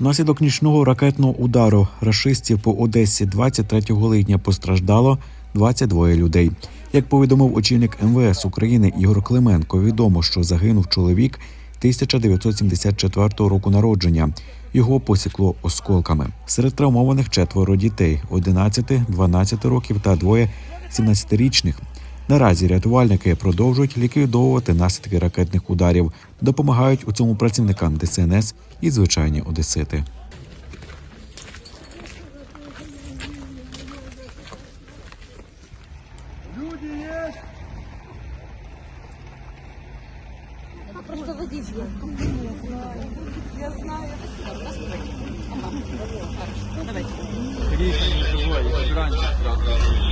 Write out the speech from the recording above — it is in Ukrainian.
Внаслідок нічного ракетного удару рашистів по Одесі 23 липня постраждало 22 людей. Як повідомив очільник МВС України Ігор Клименко, відомо, що загинув чоловік 1974 року народження. Його посікло осколками. Серед травмованих четверо дітей 11, 12 років та двоє 17-річних. Наразі рятувальники продовжують ліквідовувати наслідки ракетних ударів, допомагають у цьому працівникам ДСНС і звичайні одесити. Просто водичка. Я знаю. Рішення живої, раньше сразу.